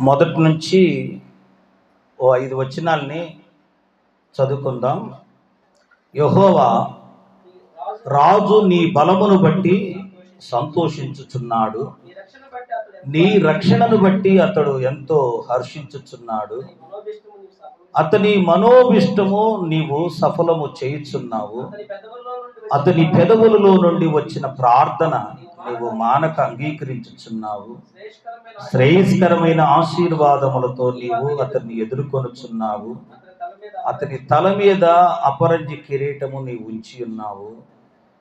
మొదటి నుంచి ఓ ఐదు వచనాల్ని చదువుకుందాం. యహోవా రాజు నీ బలమును బట్టి సంతోషించుచున్నాడు. నీ రక్షణను బట్టి అతడు ఎంతో హర్షించుచున్నాడు. అతని మనోభిష్టము నీవు సఫలము చేయుచున్నావు. అతని పెదవులలో నుండి వచ్చిన ప్రార్థన నువ్వు మానక అంగీకరించుచున్నావు. శ్రేయస్కరమైన ఆశీర్వాదములతో నీవు అతన్ని ఎదుర్కొనుచున్నావు. అతని తల మీద మీద అపరంజి కిరీటము నీవు ఉంచి ఉన్నావు.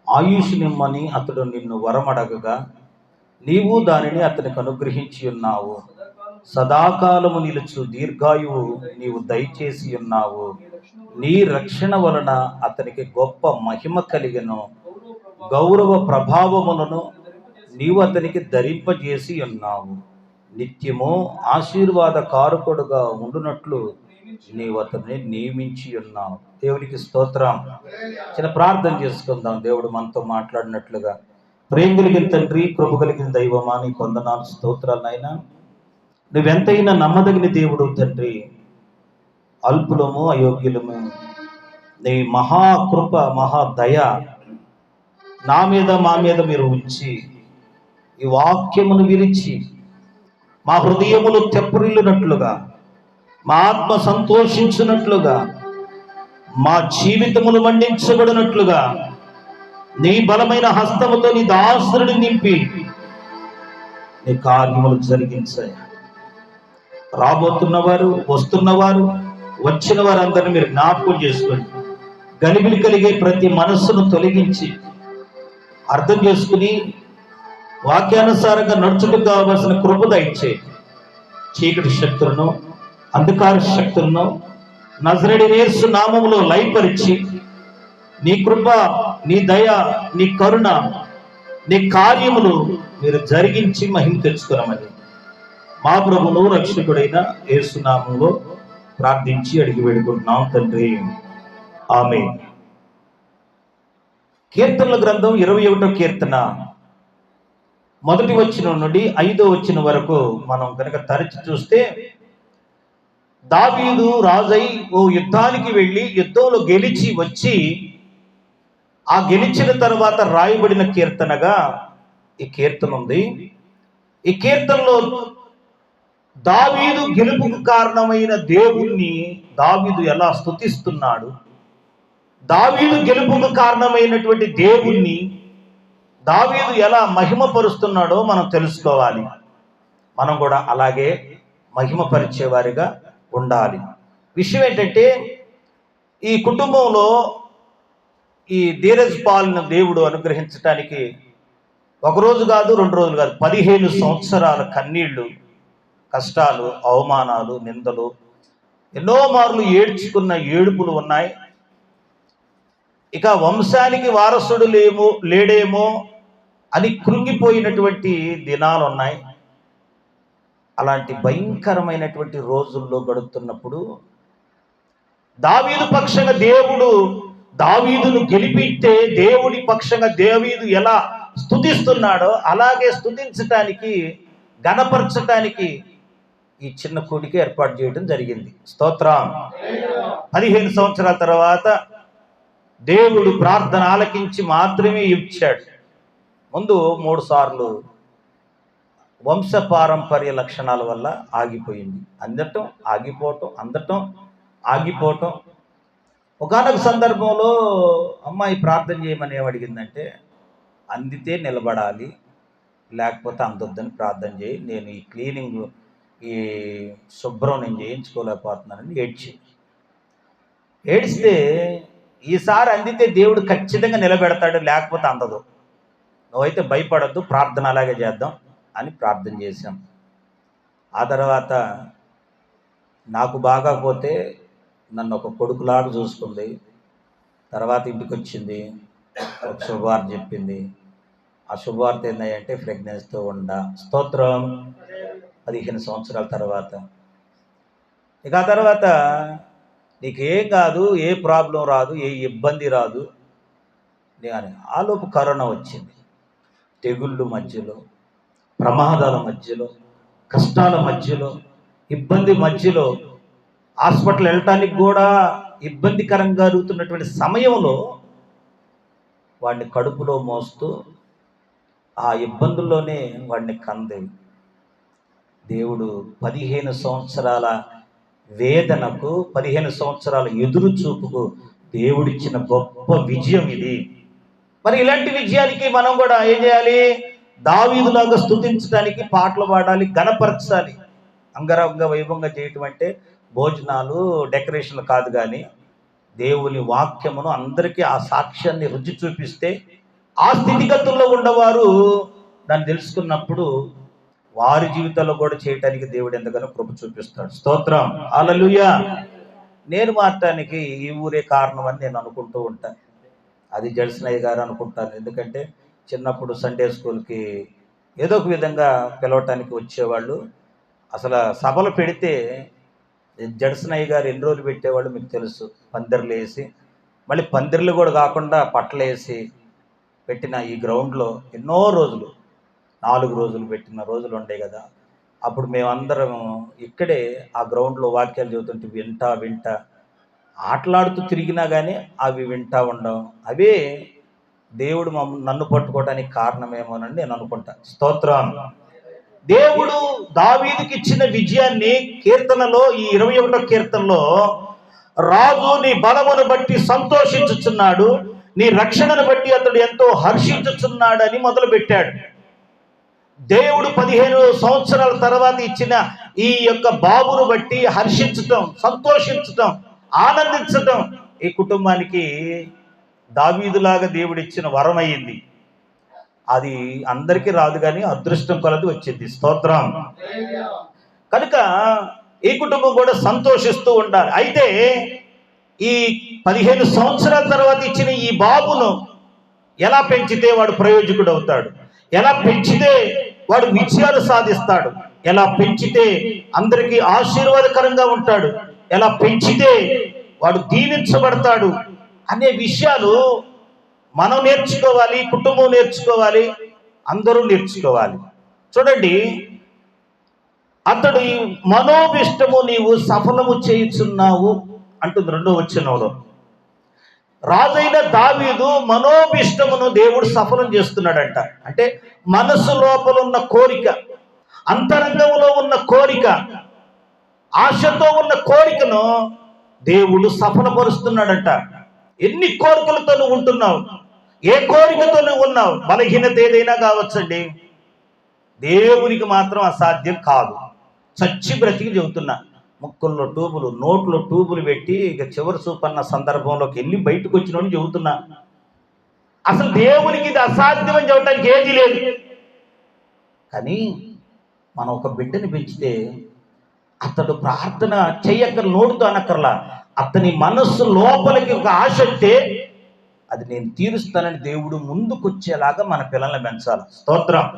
ఆయుష్ నిమ్మని అతడు నిన్ను వరమడగగా నీవు దానిని అతనికి అనుగ్రహించి ఉన్నావు. సదాకాలము నిలుచు దీర్ఘాయువు నీవు దయచేసి ఉన్నావు. నీ రక్షణ వలన అతనికి గొప్ప మహిమ కలిగను. గౌరవ ప్రభావములను నీవు అతనికి ధరింపజేసి ఉన్నావు. నిత్యము ఆశీర్వాద కారకుడుగా ఉండునట్లు నీవు అతన్ని నియమించి ఉన్నావు. దేవునికి స్తోత్రం. చిన్న ప్రార్థన చేసుకుందాం. దేవుడు మనతో మాట్లాడినట్లుగా. ప్రేమ కలిగిన తండ్రి కృప కలిగిన దైవమా నీ కొందనాలు స్తోత్రాలైనా నువ్వెంతైనా నమ్మదగిన దేవుడు తండ్రి. అల్పులము అయోగ్యులము. నీ మహాకృప మహాదయ నా మీద మా మీద మీరు ఉంచి ఈ వాక్యమును విరిచి మా హృదయములు తెప్పరిల్లునట్లుగా మా ఆత్మ సంతోషించినట్లుగా మా జీవితములు మండించబడినట్లుగా నీ బలమైన హస్తముతో నీ దాసురుని నింపి నీ కార్యములు జరిగించాయి. రాబోతున్నవారు వస్తున్నవారు వచ్చిన వారందరినీ మీరు జ్ఞాపకం చేసుకోండి గలిబిలి కలిగే ప్రతి మనస్సును తొలగించి అర్థం చేసుకుని వాక్యానుసారంగా నడుచుకు కావలసిన కృప దయచే. చీకటి శక్తులను అంధకార శక్తులను నజరడి నేర్సు నామములో లయపరిచి నీ కృప నీ దయ నీ కరుణ నీ కార్యములు మీరు జరిగించి మహిమ తెచ్చుకున్నామని మా ప్రభును రక్షకుడైన ఏసునామంలో ప్రార్థించి అడిగి వేడుకుంటున్నాం తండ్రి. ఆమె కీర్తనల గ్రంథం ఇరవై ఒకటో కీర్తన. మొదటి వచ్చిన నుండి ఐదో వచ్చిన వరకు మనం కనుక తరచి చూస్తే దావీదు రాజై ఓ యుద్ధానికి వెళ్ళి యుద్ధంలో గెలిచి వచ్చి ఆ గెలిచిన తర్వాత రాయబడిన కీర్తనగా ఈ కీర్తన ఉంది. ఈ కీర్తనలో దావీదు గెలుపుకు కారణమైన దేవుణ్ణి దావీదు ఎలా స్తుతిస్తున్నాడు? దావీదు గెలుపుకు కారణమైనటువంటి దేవుణ్ణి దావీదు ఎలా మహిమపరుస్తున్నాడో మనం తెలుసుకోవాలి. మనం కూడా అలాగే మహిమపరిచేవారిగా ఉండాలి. విషయం ఏంటంటే ఈ కుటుంబంలో ఈ ధీరజ్ పాల్ను దేవుడు అనుగ్రహించటానికి ఒక రోజు కాదు రెండు రోజులు కాదు పదిహేను సంవత్సరాల కన్నీళ్ళు కష్టాలు అవమానాలు నిందలు ఎన్నో మార్లు ఏడ్చుకున్న ఏడుపులు ఉన్నాయి. ఇక వంశానికి వారసుడు లేము లేడేమో అని కృంగిపోయినటువంటి దినాలు ఉన్నాయి అలాంటి భయంకరమైనటువంటి రోజుల్లో గడుపుతున్నప్పుడు దావీదు పక్షంగా దేవుడు దావీదును గెలిపిస్తే దేవుడి పక్షంగా దేవీదు ఎలా స్తుతిస్తున్నాడో అలాగే స్థుతించటానికి గణపరచటానికి ఈ చిన్న కూడికి ఏర్పాటు చేయడం జరిగింది. స్తోత్రం. పదిహేను సంవత్సరాల తర్వాత దేవుడు ప్రార్థన ఆలకించి మాత్రమే ఇచ్చాడు. ముందు మూడు సార్లు వంశపారంపర్య లక్షణాల వల్ల ఆగిపోయింది. అందటం ఆగిపోవటం అందటం ఆగిపోవటం. ఒకనొక సందర్భంలో అమ్మాయి ప్రార్థన చేయమని ఏమడిగిందంటే అందితే నిలబడాలి లేకపోతే అందొద్దని ప్రార్థన చేయి నేను ఈ క్లీనింగ్ ఈ శుభ్రం నేను చేయించుకోలేకపోతున్నానని ఏడ్చి. ఏడిస్తే ఈసారి అందితే దేవుడు ఖచ్చితంగా నిలబెడతాడు లేకపోతే అందదు. నువ్వైతే భయపడద్దు ప్రార్థన అలాగే చేద్దాం అని ప్రార్థన చేశాం. ఆ తర్వాత నాకు బాగాపోతే నన్ను ఒక కొడుకులాగా చూసుకుంది. తర్వాత ఇంటికి వచ్చింది ఒక శుభవార్త చెప్పింది. ఆ శుభవార్త ఏంటంటే ప్రెగ్నెన్సీతో ఉండ. స్తోత్రం. పదిహేను సంవత్సరాల తర్వాత. ఇక ఆ తర్వాత నీకేం కాదు ఏ ప్రాబ్లం రాదు ఏ ఇబ్బంది రాదు. అని ఆలోపు కరోనా వచ్చింది. తెగుళ్ళు మధ్యలో ప్రమాదాల మధ్యలో కష్టాల మధ్యలో ఇబ్బంది మధ్యలో హాస్పిటల్ వెళ్ళటానికి కూడా ఇబ్బందికరంగా జరుగుతున్నటువంటి సమయంలో వాడిని కడుపులో మోస్తూ ఆ ఇబ్బందుల్లోనే వాడిని కందే దేవుడు పదిహేను సంవత్సరాల వేదనకు పదిహేను సంవత్సరాల ఎదురు చూపుకు దేవుడిచ్చిన గొప్ప విజయం ఇది. మరి ఇలాంటి విజయానికి మనం కూడా ఏం చేయాలి? దావీదులాగా స్తుతించడానికి పాటలు పాడాలి గణపరచాలి అంగరంగ వైభవంగా చేయటం అంటే భోజనాలు డెకరేషన్లు కాదు కానీ దేవుని వాక్యమును అందరికీ ఆ సాక్ష్యాన్ని రుచి చూపిస్తే ఆ స్థితిగతుల్లో ఉన్నవారు దాన్ని తెలుసుకున్నప్పుడు వారి జీవితంలో కూడా చేయటానికి దేవుడు ఎంతగానో కృప చూపిస్తాడు. స్తోత్రం. అలలుయ నేను మాత్రానికి ఈ ఊరే కారణం అని నేను అనుకుంటూ ఉంటాను అది జడ్సనయ్య గారు అనుకుంటాను. ఎందుకంటే చిన్నప్పుడు సండే స్కూల్కి ఏదో ఒక విధంగా పిలవటానికి వచ్చేవాళ్ళు. అసలు సభలు పెడితే జడ్సనయ్య గారు ఎన్ని రోజులు పెట్టేవాళ్ళు మీకు తెలుసు? పందిర్లు వేసి మళ్ళీ పందిర్లు కూడా కాకుండా పట్టలు వేసి పెట్టిన ఈ గ్రౌండ్లో ఎన్నో రోజులు నాలుగు రోజులు పెట్టిన రోజులు ఉండే కదా. అప్పుడు మేమందరం ఇక్కడే ఆ గ్రౌండ్లో వాక్యాలు చదువుతుంటే వింటా వింటా ఆటలాడుతూ తిరిగినా కానీ అవి వింటా ఉండవు. అవే దేవుడు నన్ను పట్టుకోవడానికి కారణమేమోనని నేను అనుకుంటా. స్తోత్రం. దేవుడు దావీదుకి ఇచ్చిన విజయాన్ని కీర్తనలో ఈ ఇరవై ఒకటో కీర్తనలో రాజు నీ బలమును బట్టి సంతోషించుచున్నాడు. నీ రక్షణను బట్టి అతడు ఎంతో హర్షించుచున్నాడని మొదలు పెట్టాడు దేవుడు పదిహేను సంవత్సరాల తర్వాత ఇచ్చిన ఈ యొక్క బాబును బట్టి హర్షించటం సంతోషించటం ఆనందించటం ఈ కుటుంబానికి దావీదులాగా దేవుడిచ్చిన వరం అయింది అది అందరికీ రాదు కానీ అదృష్టం కొలది వచ్చింది. స్తోత్రం. కనుక ఈ కుటుంబం కూడా సంతోషిస్తూ ఉండాలి. అయితే ఈ పదిహేను సంవత్సరాల తర్వాత ఇచ్చిన ఈ బాబును ఎలా పెంచితే వాడు ప్రయోజకుడు అవుతాడు ఎలా పెంచితే వాడు విజయాలు సాధిస్తాడు? ఎలా పెంచితే అందరికీ ఆశీర్వాదకరంగా ఉంటాడు? ఎలా పెంచితే వాడు దీవించబడతాడు అనే విషయాలు మనం నేర్చుకోవాలి కుటుంబం నేర్చుకోవాలి అందరూ నేర్చుకోవాలి. చూడండి అతడు మనోభిష్టము నీవు సఫలము చేయుచున్నావు అంటుంది రెండో వచ్చినంలో రాజైన దావీదు మనోభిష్టమును దేవుడు సఫలం చేస్తున్నాడంట. అంటే మనసు లోపల ఉన్న కోరిక అంతరంగంలో ఉన్న కోరిక ఆశతో ఉన్న కోరికను దేవుడు సఫలపరుస్తున్నాడంట. ఎన్ని కోరికలతో నువ్వు ఉంటున్నావు? ఏ కోరికతో నువ్వు ఉన్నావు? బలహీనత ఏదైనా కావచ్చండి. దేవునికి మాత్రం అసాధ్యం కాదు. చచ్చి బ్రతికి చెబుతున్నా. ముక్కుల్లో ట్యూబులు నోట్లో ట్యూబులు పెట్టి ఇక చివరి చూపన్న సందర్భంలోకి వెళ్ళి బయటకు వచ్చిన చెబుతున్నా. అసలు దేవునికి ఇది అసాధ్యం అని చెప్పడానికి ఏది లేదు. కానీ మనం ఒక బిడ్డని పెంచితే అతడు ప్రార్థన చెయ్యక్కర్ నోడుతో అనక్కర్లా. అతని మనస్సు లోపలికి ఒక ఆశ ఉంటే అది నేను తీరుస్తానని దేవుడు ముందుకొచ్చేలాగా మన పిల్లల్ని పెంచాలి. స్తోత్రం.